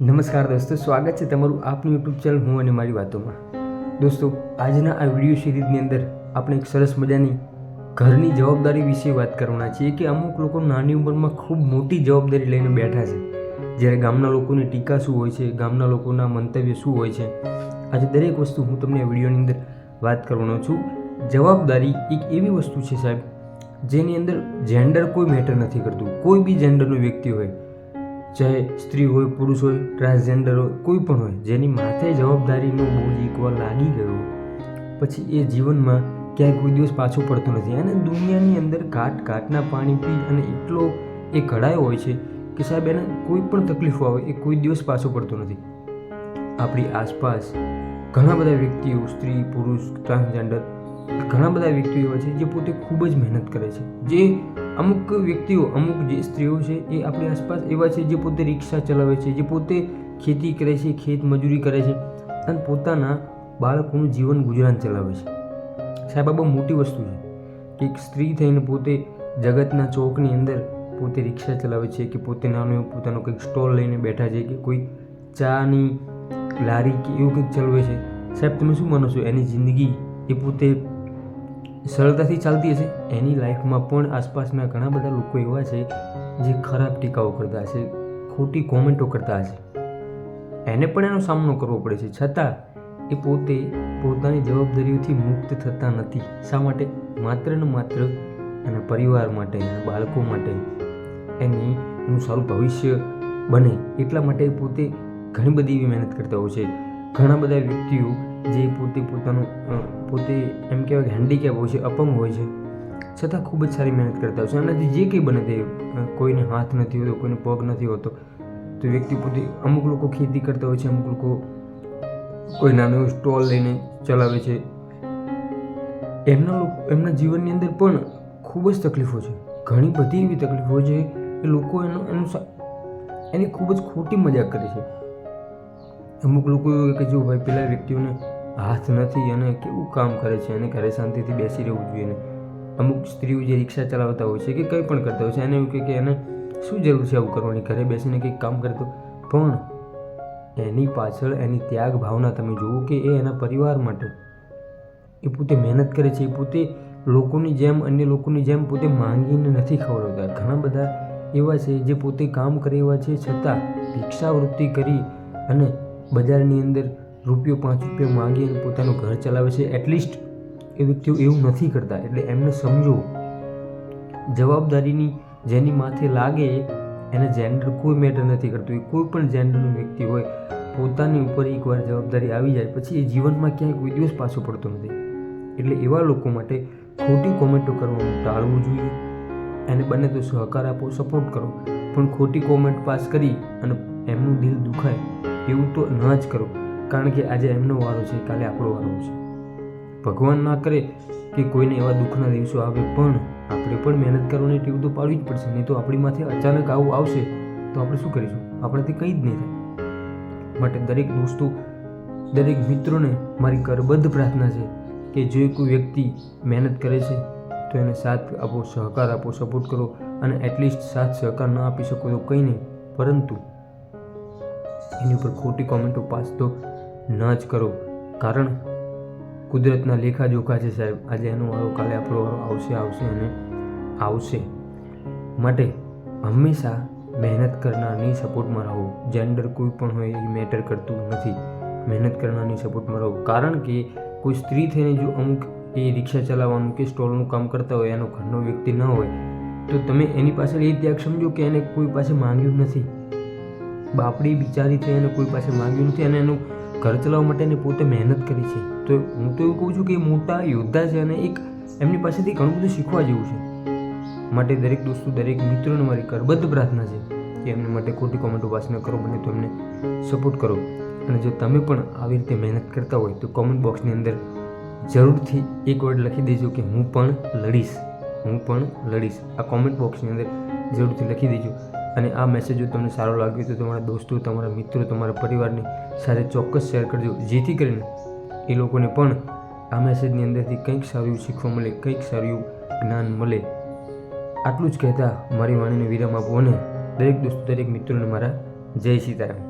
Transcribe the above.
નમસ્કાર દોસ્તો, સ્વાગત છે તમારું આપનું યુટ્યુબ ચેનલ હું અને મારી વાતોમાં. દોસ્તો, આજના આ વીડિયો સિરીઝની અંદર આપણે એક સરસ મજાની ઘરની જવાબદારી વિશે વાત કરવાના છીએ કે અમુક લોકો નાની ઉંમરમાં ખૂબ મોટી જવાબદારી લઈને બેઠા છે. જ્યારે ગામના લોકોની ટીકા શું હોય છે, ગામના લોકોના મંતવ્ય શું હોય છે, આજે દરેક વસ્તુ હું તમને વિડીયોની અંદર વાત કરવાનો છું. જવાબદારી એક એવી વસ્તુ છે સાહેબ, જેની અંદર જેન્ડર કોઈ મેટર નથી કરતું. કોઈ બી જેન્ડરનો વ્યક્તિ હોય ચાહે સ્ત્રી હોય, પુરુષ હોય ટ્રાન્સજેન્ડર હોય, કોઈ પણ હોય, જેની માથે જવાબદારીનો બોજ એકવાર લાગી ગયો, પછી એ જીવનમાં ક્યાંય કોઈ દિવસ પાછો પડતો નથી. અને દુનિયાની અંદર ઘાટ ઘાટના પાણી પી અને એટલો એ ઘડાયો હોય છે કે સાહેબ, એને કોઈ પણ તકલીફો આવે, એ કોઈ દિવસ પાછો પડતો નથી. આપણી આસપાસ ઘણા બધા વ્યક્તિઓ, સ્ત્રી, પુરુષ ટ્રાન્સજેન્ડર ઘણા બધા વ્યક્તિઓ એવા છે જે પોતે ખૂબ જ મહેનત કરે છે, જે અમુક વ્યક્તિઓ, અમુક જે સ્ત્રીઓ છે, એ આપણી આસપાસ એવા છે જે પોતે રિક્ષા ચલાવે છે, જે પોતે ખેતી કરે છે, ખેત મજૂરી કરે છે અને પોતાના બાળકોનું જીવન ગુજરાન ચલાવે છે. સાહેબ, આ બહુ મોટી વસ્તુ છે એક સ્ત્રી થઈને પોતે જગતના ચોકની અંદર પોતે રિક્ષા ચલાવે છે કે પોતે નાનો એવું પોતાનો કંઈક સ્ટોલ લઈને બેઠા છે કે કોઈ ચાની લારી કે એવું કંઈક ચલાવે છે. સાહેબ, તમે શું માનો છો? એની જિંદગી એ પોતે સરળતાથી ચાલતી હશે. એની લાઈફમાં પણ આસપાસના ઘણા બધા લોકો એવા છે, જે ખરાબ ટીકાઓ કરતા હશે, ખોટી કોમેન્ટો કરતા હશે. એને પણ એનો સામનો કરવો પડે છે. છતાં, એ પોતે પોતાની જવાબદારીઓથી મુક્ત થતા નથી. શા માટે? માત્ર ને માત્ર એના પરિવાર માટે, એના બાળકો માટે. એની એનું સારું ભવિષ્ય બને. એટલા માટે પોતે ઘણી બધી એવી મહેનત કરતા હોય છે. ઘણા બધા વ્યક્તિઓ જે પોતે પોતાનું પોતે એમ કહેવાય કે હેન્ડીકેપ હોય છે, અપંગ હોય છે, છતાં ખૂબ જ સારી મહેનત કરતા હોય છે. અને જે કંઈ બને તે કોઈને હાથ નથી હોતો, કોઈને પગ નથી હોતો, તો વ્યક્તિ પોતે અમુક લોકો ખેતી કરતા હોય છે, અમુક લોકો કોઈ નાનો સ્ટોલ લઈને ચલાવે છે. એમના લોકો એમના જીવનની અંદર પણ ખૂબ જ તકલીફો છે. ઘણી બધી એવી તકલીફો છે કે લોકો એનો, એનું એની ખૂબ જ ખોટી મજાક કરે છે. અમુક લોકો કે જો ભાઈ પેલા વ્યક્તિઓને હાથ નથી અને કેવું કામ કરે છે અને ઘરે શાંતિથી બેસી રહેવું જોઈએ ને? અમુક સ્ત્રીઓ જે રિક્ષા ચલાવતા હોય છે કે કંઈ પણ કરતા હોય છે, એને એવું કહે કે એને શું જરૂર છે આવું કરવાની? ઘરે બેસીને કંઈક કામ કરતો પણ એની પાછળ એની ત્યાગ ભાવના તમે જુઓ કે એ એના પરિવાર માટે. એ પોતે મહેનત કરે છે, એ પોતે લોકોની જેમ, અન્ય લોકોની જેમ પોતે માંગીને નથી ખવડાવતા. ઘણા બધા એવા છે જે પોતે કામ કરે એવા છે, છતાં ભિક્ષાવૃત્તિ કરી અને બજારની અંદર રૂપિયો પાંચ રૂપિયા માંગી અને પોતાનું ઘર ચલાવે છે. એટલીસ્ટ એ વ્યક્તિઓ એવું નથી કરતા. એટલે એમને સમજો, જવાબદારીની જેની માથે લાગે, એને જેન્ડર કોઈ મેટર નથી કરતું. એ કોઈ પણ જેન્ડરનો વ્યક્તિ હોય, પોતાની ઉપર એકવાર જવાબદારી આવી જાય, પછી એ જીવનમાં ક્યાંય કોઈ દિવસ પાછો પડતો નથી. એટલે એવા લોકો માટે ખોટી કોમેન્ટો કરવાનું ટાળવું જોઈએ. એને બને તો સહકાર આપો સપોર્ટ કરો. પણ ખોટી કોમેન્ટ પાસ કરી અને એમનું દિલ દુખાય. એવું તો ન જ કરો, કારણ કે આજે એમનો વારો છે, કાલે આપણો વારો છે. ભગવાન ના કરે કે કોઈને એવા દુઃખના દિવસો આવે, પણ આપણે પણ મહેનત કરવાની ટીવ તો પાડવી જ પડશે, નહીં તો આપણી માથે અચાનક આવું આવશે, તો આપણે શું કરીશું? આપણાથી કંઈ જ નહીં થાય. માટે દરેક દોસ્તો, દરેક મિત્રોને મારી કરબદ્ધ પ્રાર્થના છે કે જો કોઈ વ્યક્તિ મહેનત કરે છે, તો એને સાથ આપો, સહકાર આપો સપોર્ટ કરો, અને એટલીસ્ટ સાથ સહકાર ન આપી શકો તો કંઈ નહીં. પરંતુ એની ઉપર ખોટી કોમેન્ટો પાસ તો ન જ કરો. કારણ કુદરતના લેખાજોખા છે સાહેબ. આજે એનો વારો, કાલે આપણો વારો આવશે આવશે અને આવશે. માટે હંમેશા મહેનત કરનારની સપોર્ટમાં રહો. જેન્ડર કોઈ પણ હોય એ મેટર કરતું નથી. મહેનત કરનારની સપોર્ટમાં રહો. કારણ કે કોઈ સ્ત્રી થઈને જો અમુક એ રિક્ષા ચલાવવાનું કે સ્ટોલનું કામ કરતા હોય, એનો ઘરનો વ્યક્તિ ન હોય, તો તમે એની પાછળ એ ત્યાગ સમજો કે એને કોઈ પાસે માંગ્યું નથી. બાપડી બિચારી થઈ એને કોઈ પાસે માંગ્યું નથી અને એનું ઘર ચલાવવા માટે એને પોતે મહેનત કરી છે. તો હું તો એવું કહું છું કે એ મોટા યોદ્ધા છે અને એક એમની પાસેથી ઘણું બધું શીખવા જેવું છે. માટે દરેક દોસ્તો, દરેક મિત્રોને મારી કરબદ્ધ પ્રાર્થના છે કે એમને માટે ખોટી કોમેન્ટો પાસ કરો બને તો એમને સપોર્ટ કરો. અને જો તમે પણ આવી રીતે મહેનત કરતા હોય તો કોમેન્ટ બોક્સની અંદર જરૂરથી એક વર્ડ લખી દેજો કે હું પણ લડીશ. હું પણ લડીશ. આ કોમેન્ટ બોક્સની અંદર જરૂરથી લખી દેજો. અને આ મેસેજ તમને સારો લાગ્યો તો તમારા દોસ્તો, તમારા મિત્રો, તમારા પરિવારની સાથે ચોક્કસ શેર કરજો. જેથી કરીને એ લોકોને પણ આ મેસેજની અંદરથી કંઈક સારું શીખવા મળે, કંઈક સારું જ્ઞાન મળે. આટલું જ કહેતા મારી વાણીને વિરામ આપો અને દરેક દોસ્તો, દરેક મિત્રોને મારા જય સીતારામ.